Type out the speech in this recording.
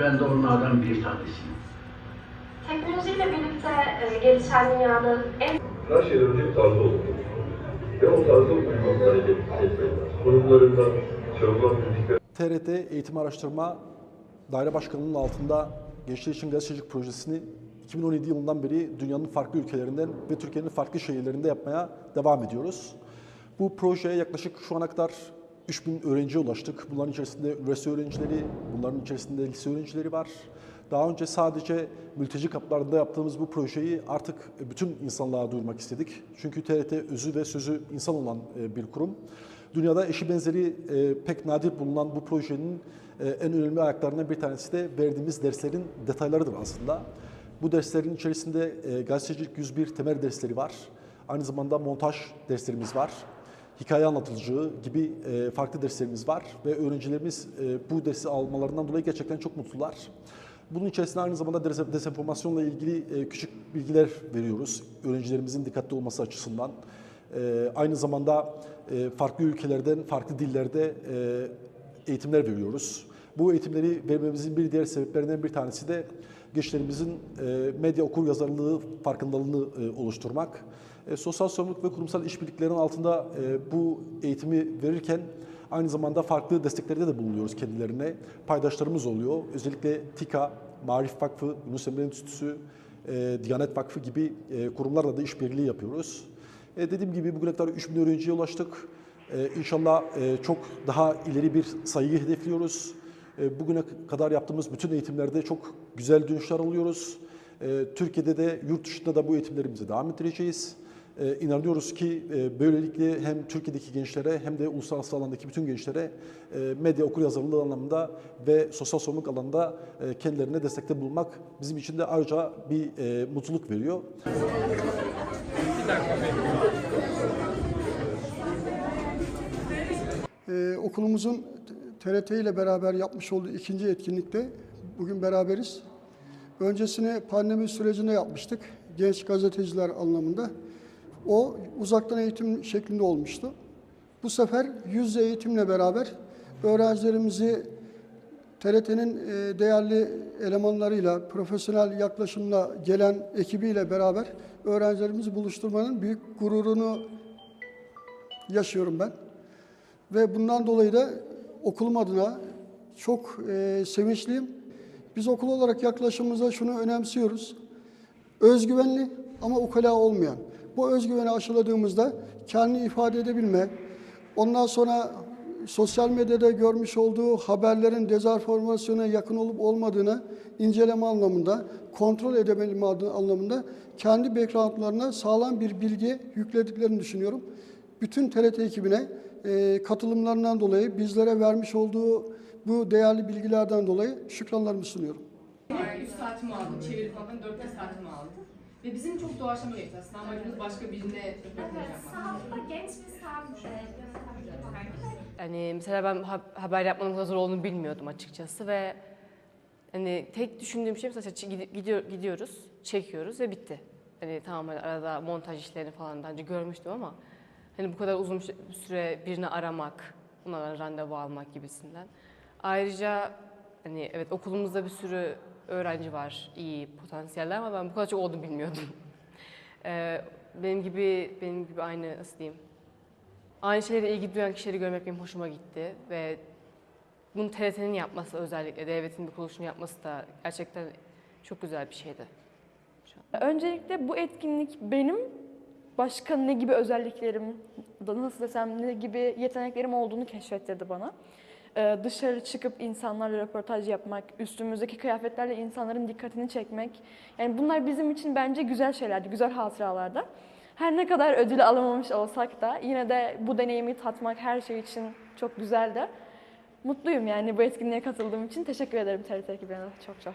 Ben de onlardan bir tanesiyim. Teknolojiyle birlikte e, gelişen dünyanın en Her şeyden önce bir tarzı olur. Ve o tarzı uygun hareket etmeliler. Kurumlarından, çalınan müzikler TRT Eğitim Araştırma Daire Başkanı'nın altında Gençler için Gazetecilik projesini 2017 yılından beri dünyanın farklı ülkelerinden ve Türkiye'nin farklı şehirlerinde yapmaya devam ediyoruz. Bu projeye yaklaşık şu ana kadar 3000 öğrenciye ulaştık. Bunların içerisinde üniversite öğrencileri, bunların içerisinde lise öğrencileri var. Daha önce sadece mülteci kaplarında yaptığımız bu projeyi artık bütün insanlığa duyurmak istedik. Çünkü TRT özü ve sözü insan olan e, bir kurum. Dünyada eşi benzeri e, pek nadir bulunan bu projenin e, en önemli ayaklarından bir tanesi de verdiğimiz derslerin detaylarıdır aslında. Bu derslerin içerisinde e, gazetecilik 101 temel dersleri var. Aynı zamanda montaj derslerimiz var. Hikaye anlatıcılığı gibi e, farklı derslerimiz var ve öğrencilerimiz e, bu dersi almalarından dolayı gerçekten çok mutlular. Bunun içerisinde aynı zamanda des- dezenformasyonla ilgili e, küçük bilgiler veriyoruz. Öğrencilerimizin dikkatli olması açısından. Aynı zamanda farklı ülkelerden, farklı dillerde eğitimler veriyoruz. Bu eğitimleri vermemizin bir diğer sebeplerinden bir tanesi de gençlerimizin e, medya okur yazarlığı farkındalığını e, oluşturmak. E, sosyal sorumluluk ve kurumsal işbirliklerinin altında bu eğitimi verirken aynı zamanda farklı desteklerde de bulunuyoruz kendilerine. Paydaşlarımız oluyor. Özellikle TİKA, Marif Vakfı, Yunus Emre Enstitüsü, Diyanet Vakfı gibi kurumlarla da işbirliği yapıyoruz. Dediğim gibi bugüne kadar 3000 öğrenciye ulaştık. İnşallah çok daha ileri bir sayıyı hedefliyoruz. E, bugüne kadar yaptığımız bütün eğitimlerde çok güzel dönüşler alıyoruz. E, Türkiye'de de yurt dışında da bu eğitimlerimizi devam ettireceğiz. E, inanıyoruz ki böylelikle hem Türkiye'deki gençlere hem de uluslararası alandaki bütün gençlere medya okuryazarlığı anlamında ve sosyal sorumluluk alanında kendilerine destekte bulunmak bizim için de ayrıca bir mutluluk veriyor. Ee, okulumuzun TRT ile beraber yapmış olduğu ikinci etkinlikte bugün beraberiz. Öncesini pandemi sürecinde yapmıştık. Genç gazeteciler anlamında. O uzaktan eğitim şeklinde olmuştu. Bu sefer yüz yüze eğitimle beraber öğrencilerimizi TRT'nin e, değerli elemanlarıyla, profesyonel yaklaşımla gelen ekibiyle beraber öğrencilerimizi buluşturmanın büyük gururunu yaşıyorum ben. Ve bundan dolayı da okulum adına çok e, sevinçliyim. Biz okul olarak yaklaşımımıza şunu önemsiyoruz. Özgüvenli ama ukala olmayan. Bu özgüveni aşıladığımızda kendini ifade edebilme, ondan sonra sosyal medyada görmüş olduğu haberlerin dezenformasyona yakın olup olmadığını inceleme anlamında, kontrol edebilme anlamında kendi backgroundlarına sağlam bir bilgi yüklediklerini düşünüyorum. Bütün TRT ekibine e, katılımlarından dolayı bizlere vermiş olduğu bu değerli bilgilerden dolayı şükranlarımı sunuyorum. Benim 3 saatimi aldı, çeviri falan 4 saatimi aldı. Ve bizim çok doğaçlama geçti aslında. Amacımız başka birine röportaj evet, yapmak. sağlıkta genç bir. Hani mesela ben ha- haber yapmanın kadar zor olduğunu bilmiyordum açıkçası ve hani tek düşündüğüm şey mesela gidiyor, gidiyoruz, çekiyoruz ve bitti. Hani tamam arada montaj işlerini falan daha önce görmüştüm ama hani bu kadar uzun sü- süre birini aramak, onlardan randevu almak gibisinden. Ayrıca hani evet okulumuzda bir sürü öğrenci var, iyi potansiyeller ama ben bu kadar çok olduğunu bilmiyordum. Ee, benim gibi benim gibi aynı nasıl diyeyim aynı şeylere ilgi duyan kişileri görmek benim hoşuma gitti ve bunu TRT'nin yapması özellikle devletin bir kuruluşun yapması da gerçekten çok güzel bir şeydi. Öncelikle bu etkinlik benim başka ne gibi özelliklerim, nasıl desem ne gibi yeteneklerim olduğunu keşfettirdi bana. Ee, dışarı çıkıp insanlarla röportaj yapmak, üstümüzdeki kıyafetlerle insanların dikkatini çekmek. Yani bunlar bizim için bence güzel şeylerdi, güzel hatıralarda. Her ne kadar ödül alamamış olsak da yine de bu deneyimi tatmak her şey için çok güzeldi. Mutluyum yani bu etkinliğe katıldığım için. Teşekkür ederim TRT ekibine çok çok.